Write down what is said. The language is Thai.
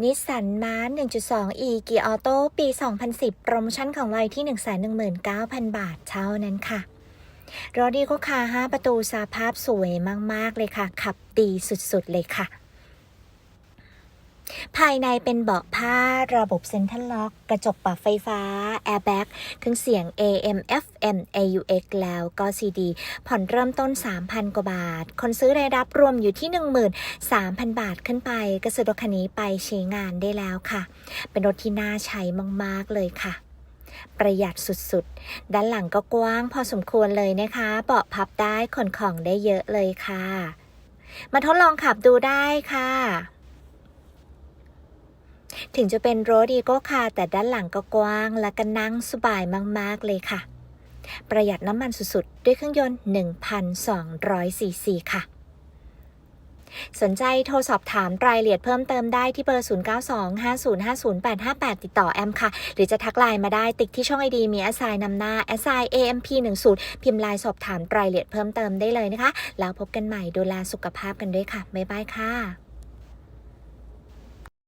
นิสสันมาร์1.2 e เกียร์ออโต้ปี 2010 โปรโมชั่นของเราที่ 119,000 บาทเท่านั้นค่ะ รถดีก็คา5ประตูสภาพสวยมาก ๆ เลยค่ะ ขับดีสุด ๆ เลยค่ะายในเป็นเบาะผ้าระบบเซ็นทรัลล็อก กระจกปรับไฟฟ้า แอร์แบ็กเครื่องเสียง AM FM AUX แล้วก็ CD ผ่อนเริ่มต้น 3,000 กว่าบาท คนซื้อรายรับรวมอยู่ที่ 13,000 บาทขึ้นไป ก็ซื้อรถคันนี้ไปใช้งานได้แล้วค่ะ เป็นรถที่น่าใช้มาก ๆ เลยค่ะประหยัดสุดๆ ด้านหลังก็กว้างพอสมควรเลยนะคะ เบาะพับได้ขนของได้เยอะเลยค่ะ มาทดลองขับดูได้ค่ะ ถึงจะเป็นรถอีโก้คาแต่ด้านหลังก็กว้าง และก็นั่งสบายมาก ๆ เลยค่ะ ประหยัดน้ำมันสุด ๆ ด้วยเครื่องยนต์ 1,200ซีซีค่ะ สนใจโทรสอบถามรายละเอียดเพิ่มเติมได้ที่เบอร์ 0925050858 ติดต่อแอมค่ะ หรือจะทักไลน์มาได้ติ๊กที่ช่องไอดีมีแอสไซน์นำหน้าแอสไซน์ AMP10 พิมพ์ไลน์สอบถามรายละเอียดเพิ่มเติมได้เลยนะคะ แล้วพบกันใหม่ดูแลสุขภาพกันด้วยค่ะบ๊ายบายค่ะ